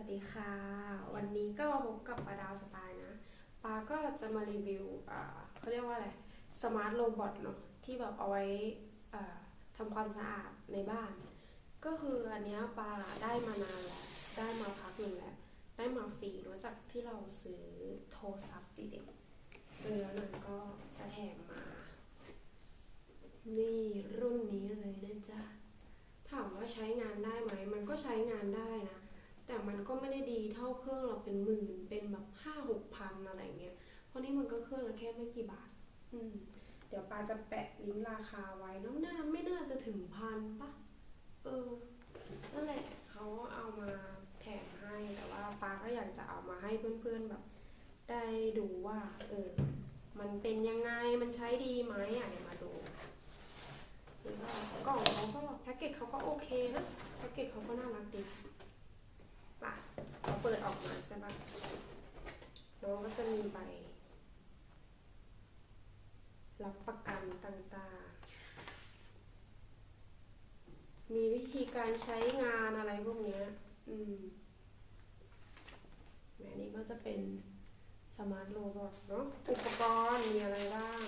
วัสดีค่ะ วันนี้ก็มาพบกับปาดาวสไตล์นะปาก็จะมารีวิวเขาเรียกว่าอะไรสมาร์ทโรบอทเนาะที่แบบเอาไว้ทำความสะอาดในบ้าน ก็คืออันนี้ปาได้มานานแล้ว ได้มาพักหนึ่งแล้ว ได้มาฟรีรู้จากที่เราซื้อโทรศัพท์จีเด็กเออแล้วนั้นก็จะแถมมา นี่รุ่นนี้เลยนะจ๊ะถามว่าใช้งานได้ไหม มันก็ใช้งานได้นะ แต่มันก็ไม่ได้ดีเท่าเครื่องเราเป็นหมื่นเป็นแบบห้าหกพันอะไรเงี้ยเพราะนี่มันก็เครื่องละแค่ไม่กี่บาท อืมเดี๋ยวปาจะแปะลิงก์ราคาไว้น้ำหน้าไม่น่าจะถึงพันปะเออนั่นแหละเขาเอามาแถมให้แต่ว่าปาก็อยากจะเอามาให้เพื่อนๆแบบ ได้ดูว่า เออ มันเป็นยังไงมันใช้ดีไหมอะเดี๋ยวมาดูนี่ก็กล่องเขาก็แพ็กเกจเขาก็โอเคนะแพ็กเกจเขาก็น่ารักดีป่ะเราเปิดออกมาใช่ปะน้องก็จะมีใบ รับประกันต่างๆ มีวิธีการใช้งานอะไรพวกเนี้ยอืมแหมนี่ก็จะเป็นสมาร์ทโรบอทเนาะ อุปกรณ์มีอะไรบ้าง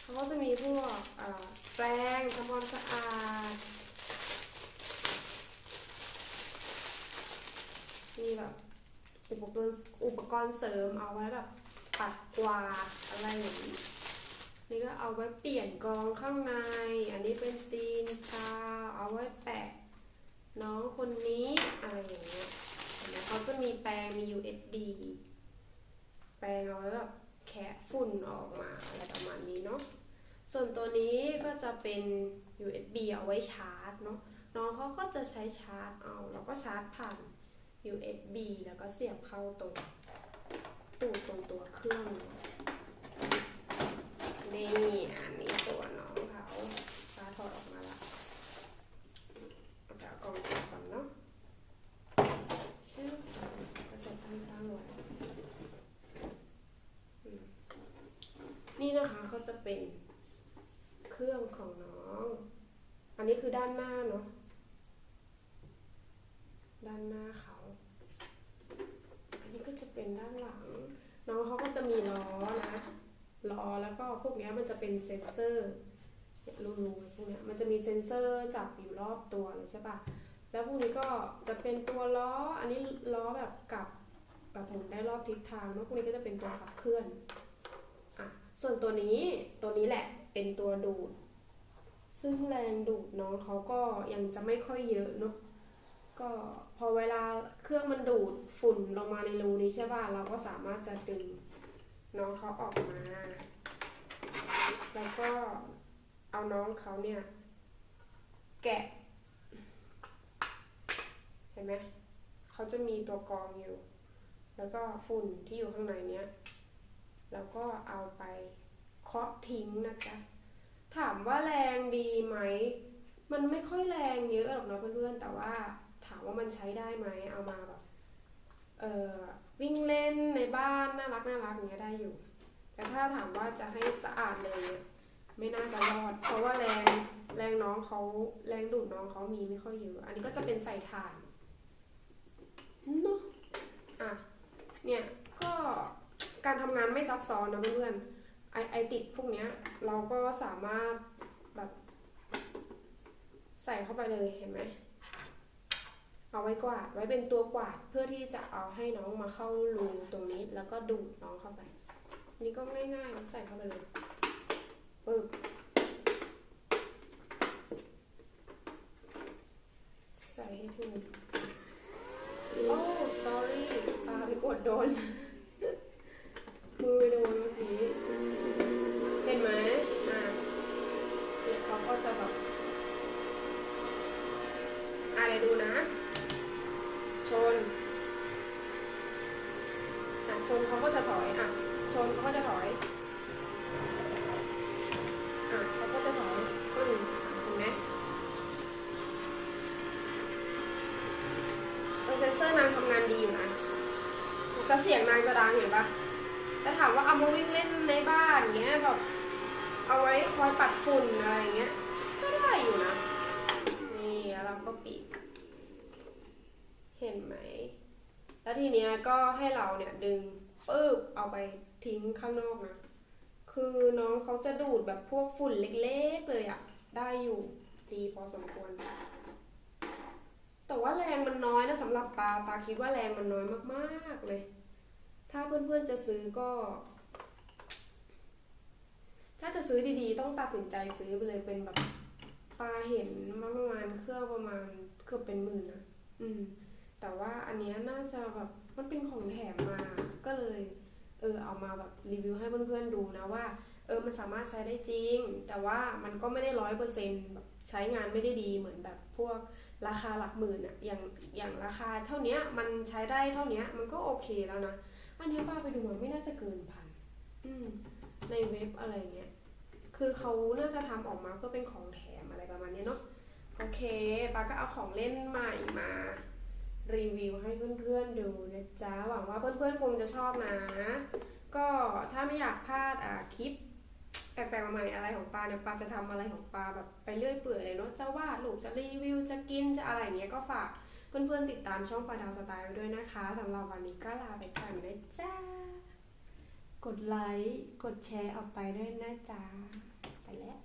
เขาก็จะมีพวกอ่าแปรงทำความสะอาด มีแบบอุปกรณ์อุปกรณ์เสริมเอาไว้แบบปัดกวาดอะไรอย่างนี้นี่ก็เอาไว้เปลี่ยนกองข้างใน อันนี้เป็นตีนกาเอาไว้แปะน้องคนนี้อะไรอย่างเงี้ยนไหมเขาจะมีแปรงมี USB แปรงเอาไว้แบบแคะฝุ่นออกมาอะไรประมาณนี้เนาะ ส่วนตัวนี้ก็จะเป็น USB เอาไว้ชาร์จเนาะ น้องเขาก็จะใช้ชาร์จเอา แล้วก็ชาร์จผ่าน USB แล้วก็เสียบเข้าตรงตูดตรงตัวเครื่องนี่อันนี้ตัวน้องเขาตาถอดออกมาละเอาจะเอากล่องออกก่อนเนาะชื่อกระจกตั้งๆไว้นี่นะคะก็จะเป็นเครื่องของน้อง อันนี้คือด้านหน้าเนาะ ด้านหน้าเขา อันนี้ก็จะเป็นด้านหลัง น้องเขาก็จะมีล้อนะล้อแล้วก็พวกนี้มันจะเป็นเซ็นเซอร์เนี่ยรูๆพวกนี้มันจะมีเซ็นเซอร์จับอยู่รอบตัวเลยใช่ปะแล้วพวกนี้ก็จะเป็นตัวล้อ อันนี้ล้อแบบกลับแบบหมุนได้รอบทิศทางแล้วพวกนี้ก็จะเป็นตัวขับเคลื่อนอะส่วนตัวนี้ตัวนี้แหละเป็นตัวดูด ซึ่งแรงดูดน้องเขาก็ยังจะไม่ค่อยเยอะเนาะ ก็พอเวลาเครื่องมันดูดฝุ่นลงมาในรูนี้ใช่ป่ะเราก็สามารถจะดึงน้องเขาออกมา แล้วก็เอาน้องเขาเนี่ย แกะ เห็นไหมเขาจะมีตัวกรองอยู่ แล้วก็ฝุ่นที่อยู่ข้างในเนี้ยแล้วก็เอาไปเคาะทิ้งนะจ๊ะถามว่าแรงดีไหม มันไม่ค่อยแรงเยอะหรอกนะเพื่อนๆแต่ว่าามว่ามันใช้ได้ไหมเอามาแบบเอ่อวิ่งเล่นในบ้านน่ารักน่ารักอย่างเงี้ยได้อยู่ แต่ถ้าถามว่าจะให้สะอาดเลยเนี่ยไม่น่าจะรอด เพราะว่าแรงแรงน้องเขาแรงดูดน้องเขามีไม่ค่อยเยอะอันนี้ก็จะเป็นใส่ถ่านเนาะอะเนี่ยก็การทำงานไม่ซับซ้อนนะเพื่อนๆไอไอติดพวกเนี้ยเราก็สามารถแบบใส่เข้าไปเลยเห็นไหม เอาไว้กวาดไว้เป็นตัวกวาดเพื่อที่จะเอาให้น้องมาเข้ารูตรงนี้แล้วก็ดูดน้องเข้าไป นี่ก็ง่ายๆใส่เข้าไปเลยปึ๊บใส่ให้ถึงโอ้ sorry ปาไปกดโดน มือโดนเมื่อกี้เห็นไหมอะเนี่ยเขาก็จะแบบอะไรดูนะำงานดีอยู่นะแต่เสียงนางจะดังเห็นปะแต่ถามว่าเอามาวิ่งเล่นในบ้านเงี้ยแบบเอาไว้คอยปัดฝุ่นอะไรเงี้ย ก็ได้อยู่นะ นี่เราก็ปิด เห็นไหม แล้วทีเนี้ยก็ให้เราเนี่ยดึงปึ๊บเอาไปทิ้งข้างนอกนะ คือน้องเขาจะดูดแบบพวกฝุ่นเล็กๆเลยอะได้อยู่ดีพอสมควร แต่ว่าแรงมันน้อยนะสำหรับปลาปลาคิดว่าแรงมันน้อยมากๆเลย ถ้าเพื่อนๆจะซื้อก็ ถ้าจะซื้อดีๆ ต้องตัดสินใจซื้อไปเลยเป็นแบบปลาเห็นมาประมาณเครื่องประมาณเกือบเป็นหมื่นนะอืม แต่ว่าอันเนี้ยน่าจะแบบมันเป็นของแถมมาก็เลย เออเอามาแบบรีวิวให้เพื่อนๆดูนะว่า เออมันสามารถใช้ได้จริง แต่ว่ามันก็ไม่ได้ร้อยเปอร์เซ็นต์แบบใช้งานไม่ได้ดีเหมือนแบบพวก ราคาหลักหมื่นอะอย่างอย่างราคาเท่าเนี้ยมันใช้ได้เท่าเนี้ยมันก็โอเคแล้วนะ อันนี้ป้าไปดูมาไม่น่าจะเกินพันอืมในเว็บอะไรเงี้ย คือเขาน่าจะทำออกมาเพื่อเป็นของแถมอะไรประมาณนี้เนาะ โอเคป้าก็เอาของเล่นใหม่มารีวิวให้เพื่อนๆดูนะจ๊ะ หวังว่าเพื่อนๆคงจะชอบนะ ก็ถ้าไม่อยากพลาดอะคลิป แปลกๆใหม่อะไรของปลาเนี่ยปลาจะทำอะไรของปลาแบบไปเรื่อยเปื่อยเลยเนาะจะวาดรูปจะรีวิวจะกินจะอะไรเงี้ยก็ฝากเพื่อนๆติดตามช่องปลาดาวสไตล์ไว้ด้วยนะคะสำหรับวันนี้ก็ลาไปก่อนนะจ๊ะกดไลค์กดแชร์ออกไปด้วยนะจ๊ะไปแล้ว